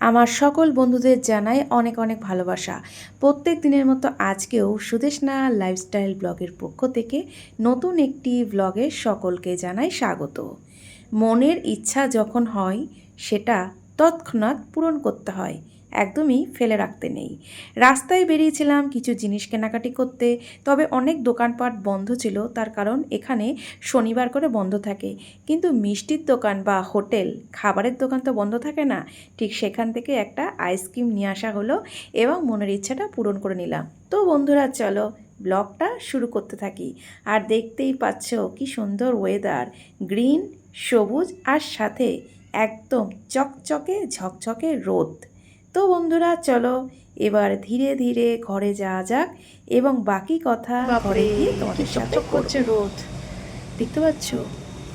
আমার সকল বন্ধুদের জানাই অনেক অনেক ভালোবাসা। প্রত্যেক দিনের মতো আজকেও সুদেশনা লাইফস্টাইল ব্লগের পক্ষ থেকে নতুন একটি ব্লগে সকলকে জানাই স্বাগত। মনের ইচ্ছা যখন হয়, সেটা তৎক্ষণাৎ পূরণ করতে হয়। একদমই ফেলে রাখতে নেই। রাস্তায় বেরিয়েছিলাম কিছু জিনিস কেনাকাটি করতে, তবে অনেক দোকানপাট বন্ধ ছিল, তার কারণ এখানে শনিবার করে বন্ধ থাকে। কিন্তু মিষ্টির দোকান বা হোটেল, খাবারের দোকান তো বন্ধ থাকে না। ঠিক সেখান থেকে একটা আইসক্রিম নিয়ে আসা হলো এবং মনের ইচ্ছাটা পূরণ করে নিলাম। তো বন্ধুরা, চলো ব্লগটা শুরু করতে থাকি। আর দেখতেই পাচ্ছ কি সুন্দর ওয়েদার গ্রিন সবুজ আর সাথে একদম চকচকে ঝকঝকে রোদ। তো বন্ধুরা চলো এবার ধীরে ধীরে ঘরে যাওয়া যাক এবং বাকি কথা ঘরে গিয়ে তোমাদের সাথে করছে রোদ। দেখতে পাচ্ছ?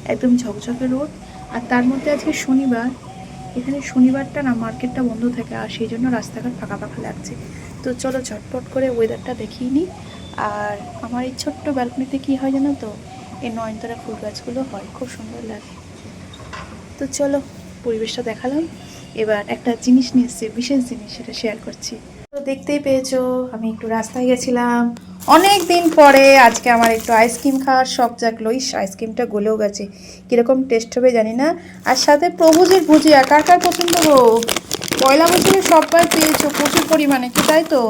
একদম ঝকঝকে রোদ। আর তার মধ্যে আজকে শনিবার। এখানে শনিবারটা না মার্কেটটা বন্ধ থাকে আর সেই জন্য রাস্তাঘাট ফাঁকা ফাঁকা লাগছে। তো চলো ঝটপট করে ওয়েদারটা দেখিয়ে নিই। আর আমার এই ছোট্ট ব্যালকনিতে কী হয় জানো তো? এই নয়নতারা ফুল গাছগুলো হয় খুব সুন্দর লাগে। তো চলো পরিবেশটা দেখালাম। এবার একটা জিনিস নিয়ে এসেছি, বিশেষ জিনিস সেটা শেয়ার করছি। তো দেখতেই পেয়েছ, আমি একটু রাস্তায় গেছিলাম। অনেক দিন পরে আজকে আমার একটু আইসক্রিম খাওয়ার শখ জাগলো। ইস আইসক্রিমটা গলেও গেছে। কীরকম টেস্ট হবে জানি না। আর সাথে প্রভুজির ভুজিয়া, কার কার পছন্দ গো? পয়লা বছরে সববার পেয়েছ, প্রচুর পরিমাণে, কি তাই তো?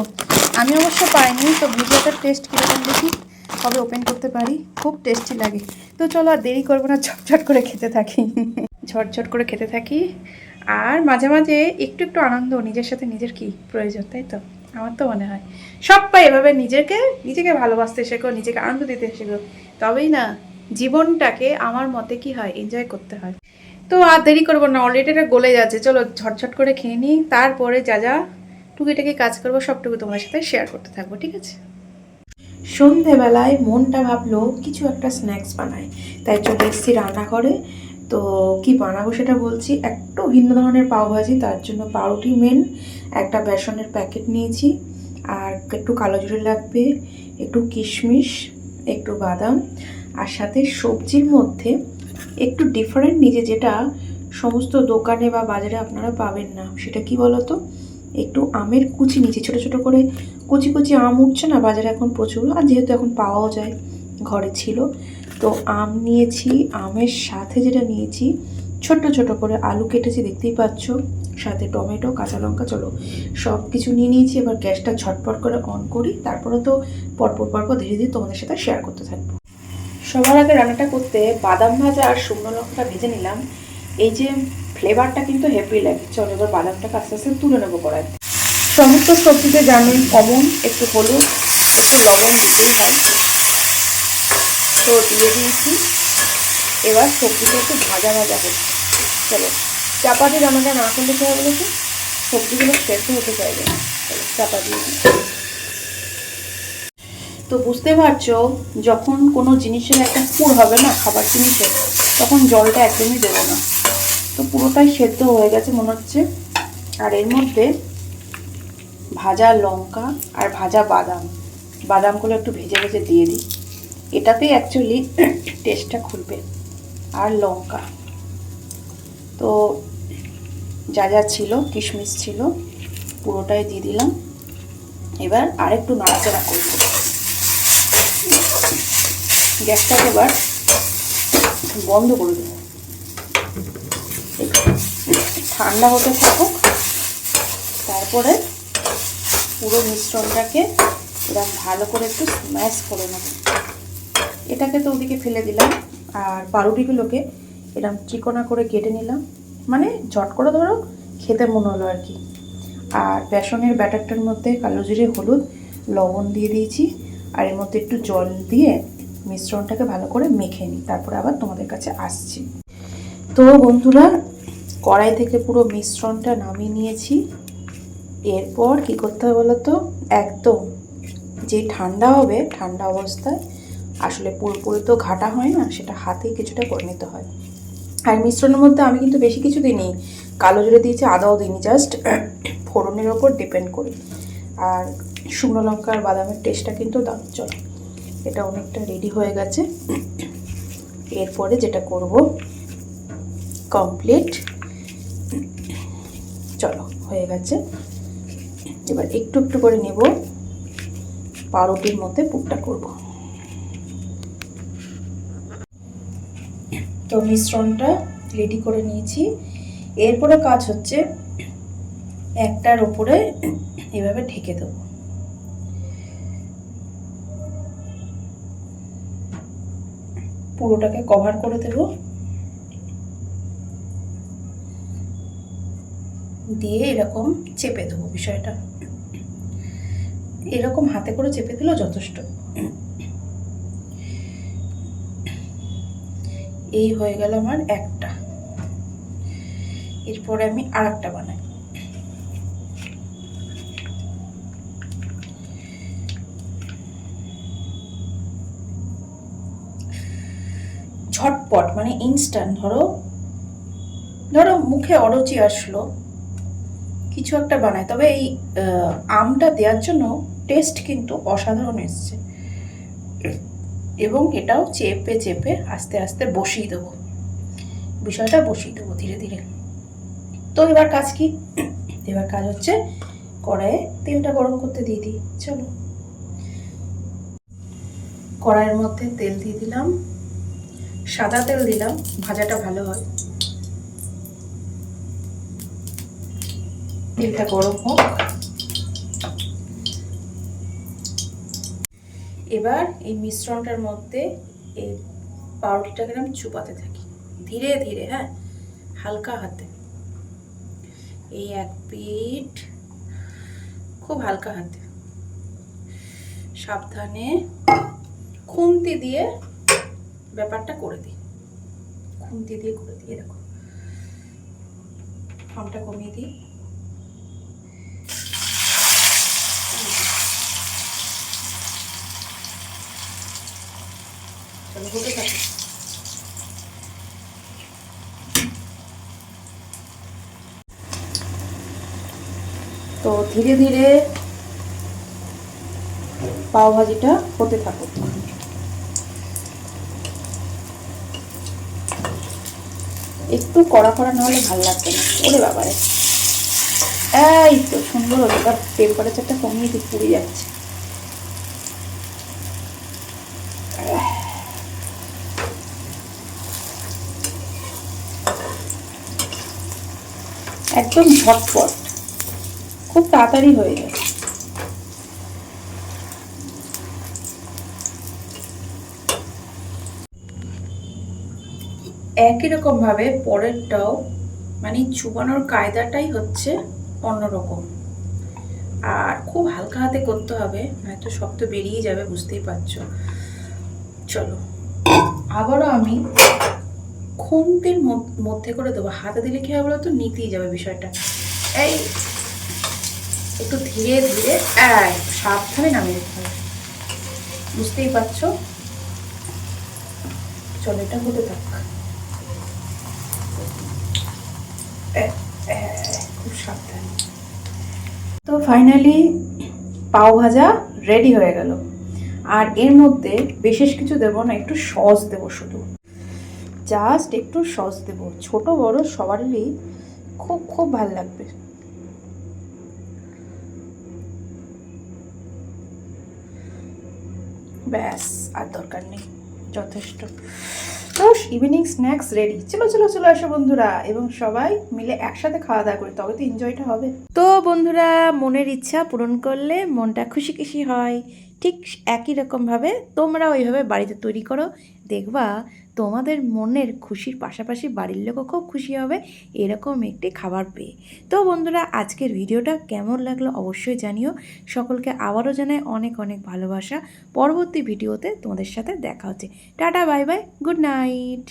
আমি অবশ্য পাইনি, তো ভুজিয়াটার টেস্ট কীরকম দেখি? কবে ওপেন করতে পারি? খুব টেস্টি লাগে। তো চলো আর দেরি করব না, ঝটঝট করে খেতে থাকি। ঝটঝট করে খেতে থাকি। আর মাঝে মাঝে একটু একটু আনন্দ, নিজের সাথে নিজের কি প্রয়োজন, তাই তো? আমার তো মনে হয়। সবাই এভাবে নিজেকে নিজেকে ভালোবাসতে শেখো, নিজেকে আনন্দ দিতে শেখো। তবেই না, জীবনটাকে আমার মতে কি হয় এনজয় করতে হয়। তো আর দেরি করব না অলরেডি এটা গলে যাচ্ছে। চলো ঝটঝট করে খেয়ে নিই, তারপরে যা যা টুকিটাকি কাজ করব, সবটুকু তোমার সাথে শেয়ার করতে থাকব, ঠিক আছে? সন্ধেবেলায় মনটা ভাবলো, কিছু একটা স্ন্যাক্স বানাই। তাই চলে এসেছি রান্নাঘরে। তো কি বানাবো সেটা বলছি, একটু ভিন্ন ধরনের পাওভাজি তার জন্য পাউরুটি মেন একটা বেসনের প্যাকেট নিয়েছি, আর একটু কালো জিরে লাগবে, একটু কিশমিশ, একটু বাদাম, আর সাথে সবজির মধ্যে একটু ডিফারেন্ট নিজে যেটা সমস্ত দোকানে বা বাজারে আপনারা পাবেন না, সেটা কি বলতো? একটু আমের কুচি নিয়েছি, ছোটো ছোটো করে কুচি কুচি আম উঠছে না, বাজারে এখন প্রচুর, আর যেহেতু এখন পাওয়াও যায়, ঘরে ছিল তো আম নিয়েছি, আমের সাথে যেটা নিয়েছি, ছোট্ট ছোট করে আলু কেটেছি, দেখতেই পাচ্ছ। সাথে টমেটো, কাঁচা লঙ্কা, চলো সব কিছু নিয়ে নিয়েছি, এবার গ্যাসটা ঝটপট করে অন করি, তারপরে তো পরপর পরপর ধীরে ধীরে তোমাদের সাথে শেয়ার করতে থাকব। সবার আগে রান্নাটা করতে বাদাম ভাজা আর শুকনো লঙ্কাটা ভেজে নিলাম। এই যে ফ্লেভারটা কিন্তু হেভি লাগে। চলো এবার বাদামটাকে আস্তে আস্তে তুলে নেব কড়াই সমস্ত সবজিতে জানেন কমন একটু হলুদ, একটু লবণ দিতেই হয়। তো দিয়ে দিয়েছি। এবার সবজিটা একটু ভাজা ভাজা হচ্ছে চলো চাপা দিয়ে রান্নাটা না করলে কি হবে বলেছে সবজিগুলো সেদ্ধ হতে চাইবে চাপা দিয়ে তো বুঝতে পারছ, যখন কোনো জিনিসের একটা পুর হবে না, খাবার জিনিসের, তখন জলটা একদমই দেবো না। তো পুরোটাই সেদ্ধ হয়ে গেছে মনে হচ্ছে। আর এর মধ্যে ভাজা লঙ্কা আর ভাজা বাদাম। বাদামগুলো একটু ভেজে ভেজে দিয়ে দিই। এটাতেই অ্যাকচুয়ালি টেস্টটা খুলবে। আর লঙ্কা। তো যা যা ছিল, কিশমিশ ছিল, পুরোটাই দিয়ে দিলাম। এবার আরেকটু নাড়াচাড়া করব। গ্যাসটাকে এবার বন্ধ করে দেবো। ঠান্ডা হতে থাকুক। তারপরে পুরো মিশ্রণটাকে এরকম ভালো করে একটু স্ম্যাশ করে নেব। এটাকে তো ওদিকে ফেলে দিলাম, আর পাউরুটিগুলোকে এরকম চিকনা করে কেটে নিলাম। মানে ঝট করে ধরো খেতে মনে হলো আর কি। আর বেসনের ব্যাটারটার মধ্যে কালো জিরে, হলুদ, লবণ দিয়ে দিয়েছি। আর এর মধ্যে একটু জল দিয়ে মিশ্রণটাকে ভালো করে মেখে নিই। তারপরে আবার তোমাদের কাছে আসছি। তো বন্ধুরা, কড়াই থেকে পুরো মিশ্রণটা নামিয়ে নিয়েছি। এরপর কি করতে হবে বলো তো? একদম যে ঠান্ডা হবে, ঠান্ডা অবস্থায় আসলে পুরোপুরি তো ঘাটা হয় না, সেটা হাতেই কিছুটা করে নিতে হয়। আর মিশ্রণের মধ্যে আমি কিন্তু বেশি কিছু দিইনি, কালো জুড়ে দিয়েছি, আদাও দিইনি জাস্ট ফোড়নের ওপর ডিপেন্ড করি। আর শুকনো লঙ্কা আর বাদামের টেস্টটা কিন্তু দাম চলো এটা অনেকটা রেডি হয়ে গেছে। এরপরে যেটা করব কমপ্লিট চলো, হয়ে গেছে। এবার একটু একটু করে নেব, পাউরুটির মধ্যে পুরটা করব। তো মিশ্রণটা রেডি করে নিয়েছি। এরপরে কাজ হচ্ছে একটার ওপরে এভাবে ঢেকে দেবো। পুরোটাকে কভার করে দেব। দিয়ে এরকম চেপে দেবো বিষয়টা। এরকম হাতে করে চেপে দিলেও যথেষ্ট। এই হয়ে গেল আমার একটা। এরপরে আমি আর একটা বানাই। ঝটপট মানে ইনস্ট্যান্ট ধরো ধরো মুখে অরুচি আসলো, কিছু একটা বানায় তবে এই আমটা দেওয়ার জন্য টেস্ট কিন্তু অসাধারণ এসছে। এবং এটাও চেপে চেপে আস্তে আস্তে বসিয়ে দেবো। বিষয়টা বসিয়ে দেবো ধীরে ধীরে। তো এবার কাজ কি? এবার কাজ হচ্ছে কড়াইয়ে তেলটা গরম করতে দিয়ে দিই। চলো। কড়াইয়ের মধ্যে তেল দিয়ে দিলাম। সাদা তেল দিলাম, ভাজাটা ভালো হয়। তেলটা গরম হোক। এবার এই মিশ্রণটার মধ্যে এই পাউরুটিটাকে আমি চুপাতে থাকি। ধীরে ধীরে হ্যাঁ? হালকা হাতে। এই এক পিঠ খুব হালকা হাতে। সাবধানে খুন্তি দিয়ে ব্যাপারটা করে দিই। খুন্তি দিয়ে করে দিই এরকম ফর্মটা কমিয়ে দিই। চলো হতে থাকে। তো ধীরে ধীরে পাও ভাজিটা হতে থাকুক। একটু কড়া কড়া না হলে ভালো লাগবে না। ওরে বাবারে। এই তো, সুন্দর হলো। টেম্পারেচারটা কমিয়ে দিই, পুড়ে যাচ্ছে। একদম ঝটপট। খুব তাড়াতাড়ি হয়ে যায় একই রকম ভাবে পরেরটাও মানে চুবানোর কায়দাটাই হচ্ছে অন্যরকম। আর খুব হালকা হাতে করতে হবে, নয়তো সব তো বেরিয়ে যাবে, বুঝতেই পারছ। চলো। আবারও আমি খুন্তির মধ্য- করে দেবো। হাতে দিলে কি হবে বলতো? নিতেই যাবে বিষয়টা। এই, একটু ধীরে ধীরে সাবধানে নামিয়ে দিতে হবে। বুঝতেই পারছ? চলো, এটা হতে থাক। খুব সাবধানে। তো ফাইনালি পাও ভাজা রেডি হয়ে গেল। আর এর মধ্যে বিশেষ কিছু দেবো না, একটু সস দেবো শুধু। জাস্ট একটু সস দেব। ছোট, বড় সবারই খুব খুব ভালো লাগবে। ব্যাস, আর দরকার নেই। যথেষ্ট। তো ইভিনিং স্ন্যাক্স রেডি চলো চলো চলো আসো বন্ধুরা। এবং সবাই মিলে একসাথে খাওয়া দাওয়া করি। তবে তো এনজয়টা হবে। তো বন্ধুরা, মনের ইচ্ছা পূরণ করলে মনটা খুশি খুশি হয়। ঠিক একই রকমভাবে তোমরা ওইভাবে বাড়িতে তৈরি করো। দেখবা তোমাদের মনের খুশির পাশাপাশি বাড়ির লোকও খুব খুশি হবে, এরকম একটি খাবার পেয়ে। তো বন্ধুরা, আজকের ভিডিওটা কেমন লাগল অবশ্যই জানিও। সকলকে আবারও জানাই অনেক অনেক ভালোবাসা। পরবর্তী ভিডিওতে তোমাদের সাথে দেখা হচ্ছে। Tata, bye bye, good night.